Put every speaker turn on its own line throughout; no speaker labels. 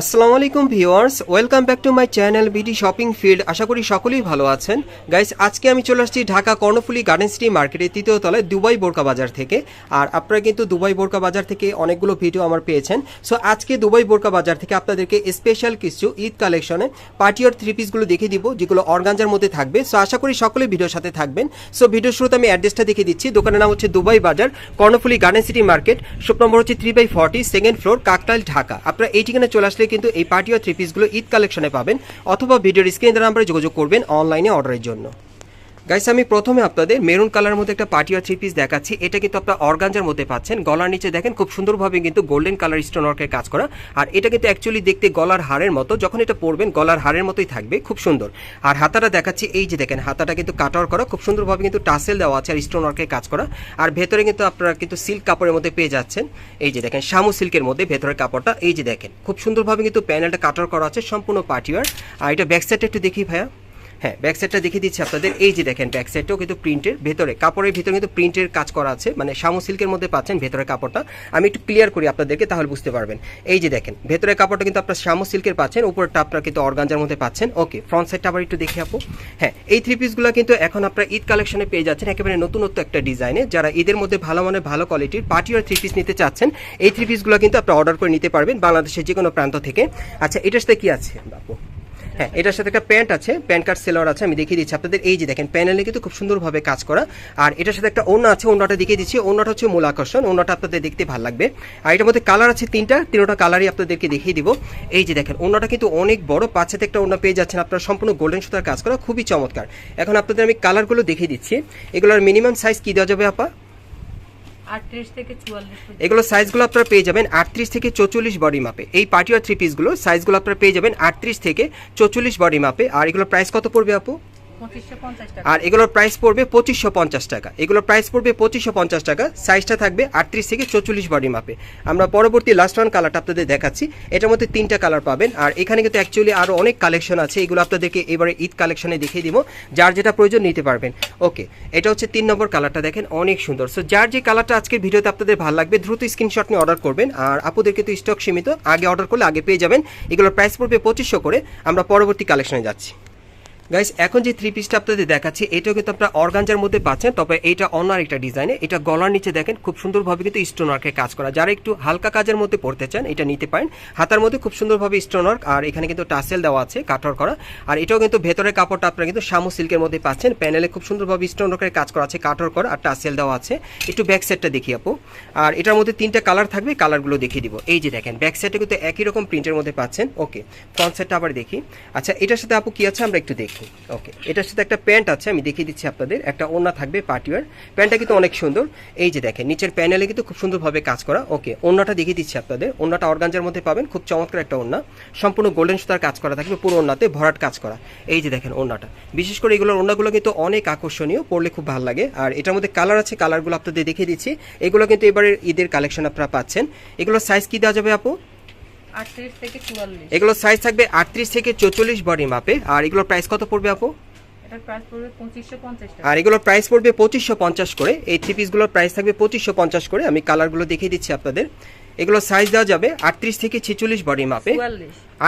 আসসালামু আলাইকুম viewers, welcome back to my channel BD shopping field. আশা করি সকলেই ভালো আছেন। গাইস, আজকে আমি চলে আসছি ঢাকা কর্ণফুলি গার্ডেন সিটি মার্কেটের তৃতীয় তলায় দুবাই বোরকা বাজার থেকে। আর আপনারা কিন্তু দুবাই বোরকা বাজার থেকে অনেকগুলো ভিডিও আমার পেয়েছেন। সো আজকে দুবাই বোরকা বাজার থেকে আপনাদেরকে স্পেশাল কিছু ঈদ কালেকশনে পার্টিয়ার থ্রি পিসগুলো দেখিয়ে দিব, যেগুলো অর্গানজার মধ্যে থাকবে। সো আশা করি সকলেই ভিডিওর সাথে থাকবেন। সো ভিডিওর শুরুতে আমি অ্যাড্রেসটা দেখিয়ে দিচ্ছি। দোকানের নাম হচ্ছে Dubai Bazar, Karnaphuli garden city market. Shop number হচ্ছে three by forty second floor Kakrail Dhaka. আপনারা এই ঠিকানা চলে আসলে কিন্তু এই পার্টি ও থ্রি পিসগুলো ঈদ কালেকশনে পাবেন অথবা ভিডিওর স্ক্রিনের নাম্বারে যোগাযোগ করবেন অনলাইনে অর্ডারের জন্য। গাইস আমি প্রথমে আপনাদের মেরুন কালার মধ্যে একটা পার্টি আর থ্রি পিস দেখাচ্ছি। এটা কিন্তু আপনার অর্গানজার মধ্যে পাচ্ছেন। গলার নিচে দেখেন, খুব সুন্দরভাবে কিন্তু গোল্ডেন কালার স্টোন ওয়ার্কের কাজ করা। আর এটা কিন্তু অ্যাকচুয়ালি দেখতে গলার হারের মতো। যখন এটা পরবেন, গলার হারের মতোই থাকবে, খুব সুন্দর। আর হাতাটা দেখাচ্ছি, এই যে দেখেন, হাতাটা কিন্তু কাটার করা। খুব সুন্দরভাবে কিন্তু টাসেল দেওয়া আছে আর স্টোন ওয়ার্কের কাজ করা। আর ভেতরে কিন্তু আপনারা কিন্তু সিল্ক কাপড়ের মধ্যে পেয়ে যাচ্ছেন। এই যে দেখেন শামু সিল্কের মধ্যে ভেতরের কাপড়টা। এই যে দেখেন, খুব সুন্দরভাবে কিন্তু প্যানেলটা কাটার করা আছে, সম্পূর্ণ পার্টিওয়ার আর এটা ব্যাক সাইডটা একটু দেখি ভাইয়া। হ্যাঁ ব্যাক সাইডটা দেখিয়ে দিচ্ছি আপনাদের। এই যে দেখেন ব্যাক সাইডটাও কিন্তু প্রিন্টের ভেতরে, কাপড়ের ভিতরে কিন্তু প্রিন্টের কাজ করা আছে মানে শামু সিল্কের মধ্যে পাচ্ছেন ভেতরে কাপড়টা। আমি একটু ক্লিয়ার করি আপনাদেরকে, তাহলে বুঝতে পারবেন। এই যে দেখেন ভেতরে কাপড়টা কিন্তু আপনার শামু সিল্কের পাচ্ছেন উপরটা আপনারা কিন্তু অর্গানজার মধ্যে পাচ্ছেন। ওকে ফ্রন্ট সাইডটা আবার একটু দেখে আপু। হ্যাঁ এই থ্রি পিসগুলো কিন্তু এখন আপনার ঈদ কালেকশনে পেয়ে যাচ্ছেন, একেবারে নতুনত্ব একটা ডিজাইনে যারা ঈদের মধ্যে ভালো মানে ভালো কোয়ালিটির পার্টি আর থ্রি পিস নিতে চাচ্ছেন, এই থ্রি পিসগুলো কিন্তু আপনারা অর্ডার করে নিতে পারবেন বাংলাদেশের যে কোনো প্রান্ত থেকে। আচ্ছা এটার সাথে কি আছে? বাপু। হ্যাঁ এটার সাথে একটা প্যান্ট আছে, প্যান্ট কার্ড সেলার আছে, আমি দেখিয়ে দিচ্ছি আপনাদের। এই যে দেখেন, প্যানেলে কিন্তু খুব সুন্দরভাবে কাজ করা। আর এটার সাথে একটা ওনা আছে ওনাটা দেখিয়ে দিচ্ছি। ওনাটা হচ্ছে মূল আকর্ষণ ওনাটা আপনাদের দেখতে ভালো লাগবে। আর এটার মধ্যে কালার আছে তিনটা তিনটা কালারই আপনাদেরকে দেখিয়ে দিব। এই যে দেখেন ওনাটা কিন্তু অনেক বড় পাঁচেতে একটা ওনা পেয়ে যাচ্ছেন আপনারা। সম্পূর্ণ গোল্ডেন সুতার কাজ করা, খুবই চমৎকার। এখন আপনাদের আমি কালারগুলো দেখিয়ে দিচ্ছি। এগুলোর মিনিমাম সাইজ কি দেওয়া যাবে, আপা
আটত্রিশ থেকে চুয়াল্লিশ পর্যন্ত।
এগুলো সাইজগুলো আপনারা পেয়ে যাবেন আটত্রিশ থেকে চৌচল্লিশ বডি মাপে এই পার্টি আর থ্রি পিসগুলো সাইজগুলো আপনারা পেয়ে যাবেন আটত্রিশ থেকে চৌচল্লিশ বডি মাপে আর এগুলোর প্রাইস কত পড়বে আপু? আর এগুলোর প্রাইস পড়বে পঁচিশশো পঞ্চাশ টাকা। এগুলোর প্রাইস পড়বে পঁচিশশো পঞ্চাশ টাকা সাইজটা থাকবে আটত্রিশ থেকে চৌচল্লিশ বডি মাপে আমরা পরবর্তী লাস্ট ওয়ান কালারটা আপনাদের দেখাচ্ছি। এটার মধ্যে তিনটা কালার পাবেন। আর এখানে কিন্তু অ্যাকচুয়ালি আরও অনেক কালেকশন আছে। এগুলো আপনাদেরকে এবারে ঈদ কালেকশনে দেখিয়ে দিব। যার যেটা প্রয়োজন নিতে পারবেন। ওকে এটা হচ্ছে তিন নম্বর কালারটা দেখেন। অনেক সুন্দর। সো যার যে কালারটা আজকের ভিডিওতে আপনাদের ভালো লাগবে, দ্রুত স্ক্রিনশট নিয়ে অর্ডার করবেন। আর আপুদের কিন্তু স্টক সীমিত। আগে অর্ডার করলে আগে পেয়ে যাবেন। এগুলোর প্রাইস পড়বে পঁচিশশো করে। আমরা পরবর্তী কালেকশনে যাচ্ছি। গাইস এখন যে থ্রি পিসটা আপনাদের দেখাচ্ছি, এটাও কিন্তু আপনারা অর্গানজার মধ্যে পাচ্ছেন, তবে এটা অন্য একটা ডিজাইনে এটা গলার নিচে দেখেন, খুব সুন্দরভাবে কিন্তু স্টোন ওয়ার্কের কাজ করা। যারা একটু হালকা কাজের মধ্যে পড়তে চান, এটা নিতে পারেন। হাতার মধ্যে খুব সুন্দরভাবে স্টোন ওয়ার্ক আর এখানে কিন্তু টাসেল দেওয়া আছে, কাঠর করা। আর এটাও কিন্তু ভেতরের কাপড়টা আপনারা কিন্তু শামু সিল্কের মধ্যে পাচ্ছেন। প্যানেলে খুব সুন্দরভাবে স্টোন ওয়ার্কের কাজ করা আছে, কাঠর করা আর টাসেল দেওয়া আছে। একটু ব্যাক সাইডটা দেখি আপু। আর এটার মধ্যে তিনটা কালার থাকবে কালারগুলো দেখিয়ে দিব। এই যে দেখেন ব্যাক সাইডে কিন্তু একই রকম প্রিন্টের মধ্যে পাচ্ছেন। ওকে ফ্রন্ট সাইডটা আবার দেখি। আচ্ছা এটার সাথে আপু কি আছে? আমরা একটু দেখি। ওকে, এটার সাথে একটা প্যান্ট আছে, আমি দেখিয়ে দিচ্ছি আপনাদের। একটা ওড়না থাকবে পার্টিওয়ার প্যান্টটা কিন্তু অনেক সুন্দর। এই যে দেখেন, নিচের প্যানেলে কিন্তু খুব সুন্দরভাবে কাজ করা। ওকে, ওড়নাটা দেখিয়ে দিচ্ছি আপনাদের। ওড়নাটা অর্গানজার মধ্যে পাবেন, খুব চমৎকার একটা ওড়না। সম্পূর্ণ গোল্ডেন সুতার কাজ করা থাকবে, পুরো ওড়নাতে ভরাট কাজ করা। এই যে দেখেন ওড়নাটা। বিশেষ করে এগুলোর ওড়নাগুলো কিন্তু অনেক আকর্ষণীয় পড়লে খুব ভালো লাগে। আর এটার মধ্যে কালার আছে কালারগুলো আপনাদের দেখিয়ে দিচ্ছি। এগুলো কিন্তু এবারের ঈদের কালেকশন আপনারা পাচ্ছেন। এগুলোর সাইজ কি দেওয়া যাবে আপু? এগুলোর সাইজ থাকবে আটত্রিশ থেকে চৌচল্লিশ বডি মাপে আর এগুলোর প্রাইস কত পড়বে আপু? আর এগুলোর প্রাইস পড়বে পঁচিশশো পঞ্চাশ করে। এই থ্রি পিসগুলোর প্রাইস থাকবে পঁচিশশো পঞ্চাশ করে। আমি কালারগুলো দেখিয়ে দিচ্ছি আপনাদের। এগুলোর সাইজ দেওয়া যাবে আটত্রিশ থেকে ছেচল্লিশ বডি মাপে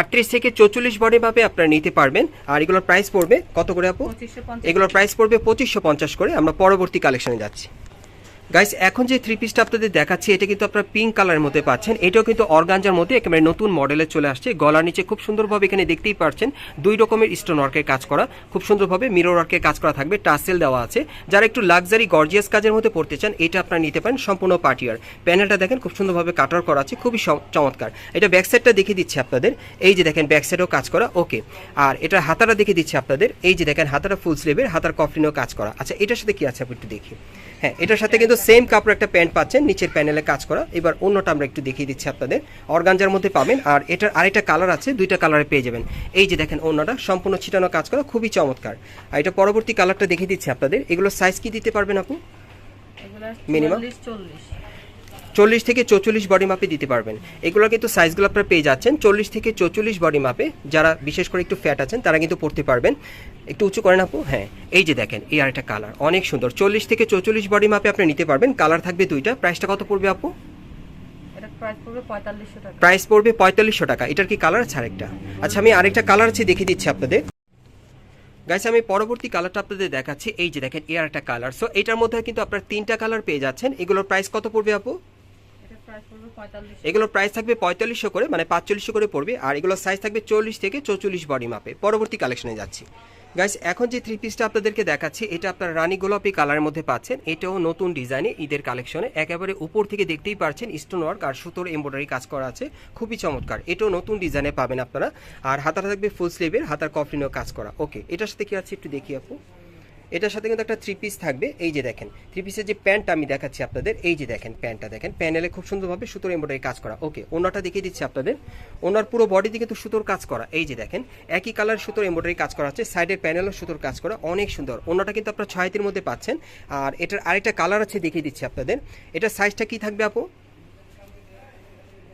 আটত্রিশ থেকে চৌচল্লিশ বডি মাপে আপনারা নিতে পারবেন। আর এগুলোর প্রাইস পড়বে কত করে আপু? এগুলোর প্রাইস পড়বে পঁচিশশো পঞ্চাশ করে। আমরা পরবর্তী কালেকশনে যাচ্ছি। গাইস এখন যে থ্রি পিসটা আপনাদের দেখাচ্ছি, এটা কিন্তু আপনারা পিঙ্ক কালারের মধ্যে পাচ্ছেন। এটাও কিন্তু অর্গানজার মধ্যে একেবারে নতুন মডেলে চলে আসছে। গলার নিচে খুব সুন্দরভাবে এখানে দেখতেই পাচ্ছেন দুই রকমের স্টোন ওয়ার্কের কাজ করা। খুব সুন্দরভাবে মিরর ওয়ার্কের কাজ করা থাকবে টাসেল দেওয়া আছে। যারা একটু লাক্সারি গর্জিয়াস কাজের মধ্যে পড়তে চান, এটা আপনারা নিতে পারেন সম্পূর্ণ পার্টিয়ার প্যানেলটা দেখেন, খুব সুন্দরভাবে কাটার করা আছে, খুবই চমৎকার। এটা ব্যাক সাইডটা দেখিয়ে দিচ্ছি আপনাদের। এই যে দেখেন ব্যাক সাইডেও কাজ করা ওকে আর এটা হাতাটা দেখিয়ে দিচ্ছে আপনাদের। এই যে দেখেন, হাতাটা ফুল স্লিভের হাতার কফলিনেও কাজ করা। আচ্ছা এটার সাথে কি আছে, আপনি একটু দেখি। হ্যাঁ এটার সাথে কিন্তু সেম কাপড় একটা প্যান্ট পাচ্ছেন নিচের প্যানেলে কাজ করা। এবার অন্যটা আমরা একটু দেখিয়ে দিচ্ছি আপনাদের। অর্গানজার মধ্যে পাবেন আর এটার আরেকটা কালার আছে দুইটা কালারে পেয়ে যাবেন। এই যে দেখেন অন্যটা সম্পূর্ণ ছিটানো কাজ করা খুবই চমৎকার। আর এটা পরবর্তী কালারটা দেখিয়ে দিচ্ছি আপনাদের। এগুলো সাইজ কি দিতে পারবেন আপু?
মিনিমাম চল্লিশ
থেকে চৌচল্লিশ বডি মাপে দিতে পারবেন। এগুলো কিন্তু সাইজগুলো আপনারা পেয়ে যাচ্ছেন। চল্লিশ থেকে চৌচল্লিশ বডি মাপে যারা বিশেষ করে একটু ফ্যাট আছেন তারা কিন্তু পড়তে পারবেন। একটু উঁচু করেন আপু হ্যাঁ। এই যে দেখেন এই আরেকটা কালার অনেক সুন্দর। চল্লিশ থেকে চৌচল্লিশ বডি মাপে আপনি নিতে পারবেন। কালার থাকবে দুইটা। প্রাইসটা কত পড়বে আপু?
প্রাইস পড়বে পঁয়তাল্লিশশো টাকা।
প্রাইস পড়বে পঁয়তাল্লিশশো টাকা। এটার কি কালার আছে আরেকটা? আচ্ছা আমি আরেকটা কালার আছে দেখিয়ে দিচ্ছি আপনাদের। গাইস আমি পরবর্তী কালারটা আপনাদের দেখাচ্ছি। এই যে দেখেন এর একটা কালার সো এটার মধ্যে কিন্তু আপনারা তিনটা কালার পেয়ে যাচ্ছেন। এগুলোর প্রাইস কত পড়বে আপু
এটার প্রাইস পড়বে পঁয়তাল্লিশ
এগুলোর প্রাইস থাকবে পঁয়তাল্লিশশো করে মানে পাঁচচল্লিশশো করে পড়বে, আর এগুলোর সাইজ থাকবে চল্লিশ থেকে চৌচল্লিশ বডি মাপে পরবর্তী কালেকশনে যাচ্ছি। গাইস এখন যে থ্রি পিসটা আপনাদেরকে দেখাচ্ছি, এটা আপনারা রানী গোলাপি কালারের মধ্যে পাচ্ছেন। এটাও নতুন ডিজাইনে ঈদের কালেকশনে একেবারে উপর থেকে দেখতেই পারছেন স্টোন ওয়ার্ক আর সুতোর এমব্রয়ডারি কাজ করা আছে। খুবই চমৎকার। এটাও নতুন ডিজাইনে পাবেন আপনারা। আর হাতাটা থাকবে ফুল স্লিভের হাতার কফলিনও কাজ করা। ওকে এটার সাথে কি আছে একটু দেখি আপু। এটার সাথে কিন্তু একটা থ্রি পিস থাকবে। এই যে দেখেন থ্রি পিসের যে প্যান্টটা আমি দেখাচ্ছি আপনাদের, এই যে দেখেন প্যান্টটা দেখেন, প্যানেলে খুব সুন্দরভাবে সুতোর এমব্রয়ডারি কাজ করা। ওকে ওনাটা দেখিয়ে দিচ্ছি আপনাদের। ওনার পুরো বডিতে কিন্তু সুতোর কাজ করা। এই যে দেখেন, একই কালার সুতোর এমব্রয়ডারি কাজ করা আছে সাইডের প্যানেলও সুতোর কাজ করা, অনেক সুন্দর। ওনাটা কিন্তু আপনার ছয়তির মধ্যে পাচ্ছেন। আর এটার আরেকটা কালার আছে দেখিয়ে দিচ্ছি আপনাদের। এটার সাইজটা কি থাকবে আপু?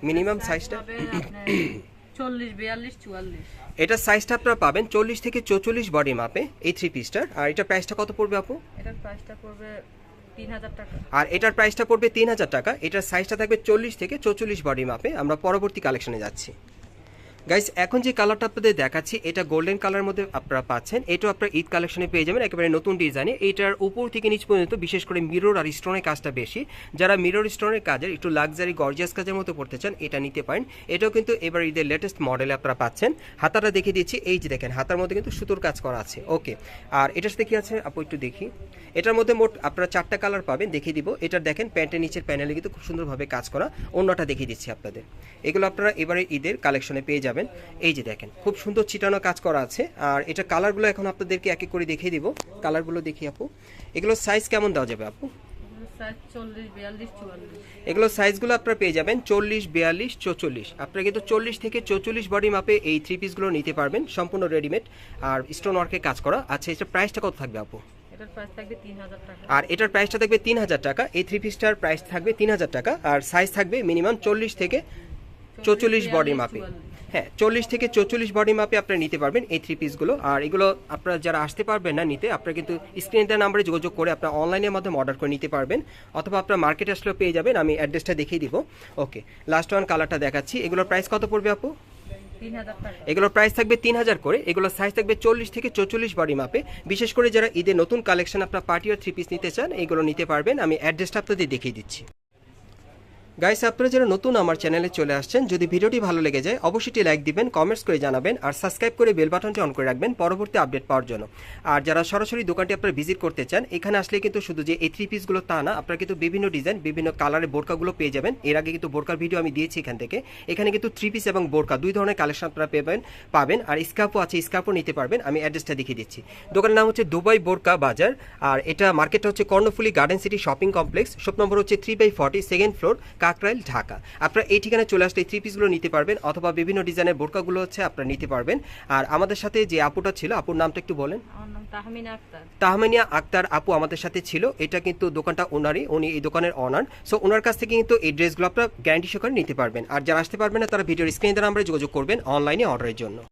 মিনিমাম সাইজটা
চল্লিশ বিয়াল্লিশ চুয়াল্লিশ।
এটার সাইজটা আপনারা পাবেন চল্লিশ থেকে চৌচল্লিশ বডি মাপে এই থ্রি পিসটার আর এটা প্রাইসটা কত পড়বে আপু?
এটার প্রাইসটা পড়বে তিন হাজার টাকা।
আর এটার প্রাইসটা পড়বে তিন হাজার টাকা। এটার সাইজটা থাকবে চল্লিশ থেকে চৌচল্লিশ বডি মাপে আমরা পরবর্তী কালেকশনে যাচ্ছি। গাইস এখন যে কালারটা আপনাদের দেখাচ্ছি, এটা গোল্ডেন কালার মধ্যে আপনারা পাচ্ছেন। এটাও আপনারা ঈদ কালেকশনে পেয়ে যাবেন, একেবারে নতুন ডিজাইনে এটার উপর থেকে নিচ পর্যন্ত, বিশেষ করে মিরর আর স্টোনের কাজটা বেশি। যারা মিরর স্টোনের কাজের, একটু লাক্সারি গর্জিয়াস কাজের মতো পড়তে চান, এটা নিতে পারেন। এটাও কিন্তু এবার ঈদের লেটেস্ট মডেলে আপনারা পাচ্ছেন। হাতাটা দেখিয়ে দিচ্ছি, এই যে দেখেন, হাতার মধ্যে কিন্তু সুতোর কাজ করা আছে। ওকে আর এটার সাথে কি আছে? আপু, একটু দেখি। এটার মধ্যে মোট আপনারা চারটা কালার পাবেন, দেখিয়ে দিব। এটা দেখেন, প্যান্টের নিচের প্যানেলে কিন্তু খুব সুন্দরভাবে কাজ করা। অন্যটা দেখিয়ে দিচ্ছি আপনাদের। এগুলো আপনারা এবারে ঈদের কালেকশনে পেয়ে যাবেন। এই যে দেখেন খুব সুন্দর চিটানো কাজ করা আছে। আর এটা কালারগুলো এখন আপনাদেরকে এক এক করে দেখিয়ে দিব। কালারগুলো দেখি আপু। এগুলো সাইজ কেমন দেওয়া যাবে আপু? এগুলো সাইজগুলো আপনারা পেয়ে যাবেন চল্লিশ বিয়াল্লিশ চৌচল্লিশ। আপনারা কিন্তু চল্লিশ থেকে চৌচল্লিশ বডি মাপে এই থ্রি পিসগুলো নিতে পারবেন সম্পূর্ণ রেডিমেড আর স্টোন ওয়ার্কে কাজ করা আচ্ছা এটা প্রাইসটা কত থাকবে আপু?
এটার প্রাইস থাকবে তিন হাজার টাকা।
আর এটার প্রাইসটা থাকবে তিন হাজার টাকা। এই থ্রি পিসটার প্রাইস থাকবে তিন হাজার টাকা। আর সাইজ থাকবে মিনিমাম চল্লিশ থেকে চৌচল্লিশ বডি মাপে হ্যাঁ চল্লিশ থেকে চৌচল্লিশ বডি মাপে আপনারা নিতে পারবেন এই থ্রি পিসগুলো আর এগুলো আপনারা যারা আসতে পারবেন না নিতে আপনারা কিন্তু স্ক্রিন দেওয়ার নাম্বারে যোগাযোগ করে আপনারা অনলাইনের মাধ্যমে অর্ডার করে নিতে পারবেন। অথবা আপনারা মার্কেটে আসলেও পেয়ে যাবেন আমি অ্যাড্রেসটা দেখিয়ে দিব। ওকে লাস্ট ওয়ান কালারটা দেখাচ্ছি। এগুলোর প্রাইস কত পড়বে আপু? এগুলোর প্রাইস থাকবে তিন হাজার করে। এগুলোর সাইজ থাকবে চল্লিশ থেকে চৌচল্লিশ বডি মাপে বিশেষ করে যারা ঈদের নতুন কালেকশন আপনার পার্টি আর থ্রি পিস নিতে চান এগুলো নিতে পারবেন। আমি অ্যাড্রেসটা আপনাদের দেখিয়ে দিচ্ছি। গাইস আপনারা যারা নতুন আমার চ্যানেলে চলে আসছেন, যদি ভিডিওটি ভালো লেগে যায়, অবশ্যই লাইক দিবেন কমেন্টস করে জানাবেন, আর সাবস্ক্রাইব করে বেল বাটনটি অন করে রাখবেন পরবর্তী আপডেট পাওয়ার জন্য। আর যারা সরাসরি দোকানটি আপনারা ভিজিট করতে চান, এখানে আসলে কিন্তু শুধু যে এই থ্রি পিসগুলো তা না, আপনারা কিন্তু বিভিন্ন ডিজাইন বিভিন্ন কালারের বোরকাগুলো পেয়ে যাবেন। এর আগে কিন্তু বোরকার ভিডিও আমি দিয়েছি এখান থেকে। এখানে কিন্তু থ্রি পিস এবং বোরকা, দুই ধরনের কালেকশন আপনারা পেবেন, পাবেন, আর স্কার্পও আছে স্কার্পও নিতে পারবেন। আমি অ্যাড্রেসটা দেখিয়ে দিচ্ছি। দোকানের নাম হচ্ছে দুবাই বোরকা বাজার, আর এটা মার্কেটটা হচ্ছে Karnaphuli garden city shopping complex shop number হচ্ছে three by forty second floor Kakrail Dhaka. আপনারা এই ঠিকানায় চলে আসলে এই থ্রি পিসগুলো নিতে পারবেন অথবা বিভিন্ন ডিজাইনের বোরকাগুলো হচ্ছে আপনারা নিতে পারবেন। আর আমাদের সাথে যে আপুটা ছিল আপুর নামটা একটু বলেন।
তাহমিনা
আক্তার। আপু আমাদের সাথে ছিল। এটা কিন্তু দোকানটা ওনারই উনি এই দোকানের অনার সো ওনার কাছ থেকে কিন্তু এই ড্রেসগুলো আপনারা গ্যারান্টি সহকারে নিতে পারবেন। আর যারা আসতে পারবেন না তারা ভিডিওর স্ক্রিনে দ্বারা আমরা যোগাযোগ করবেন অনলাইনে অর্ডারের জন্য।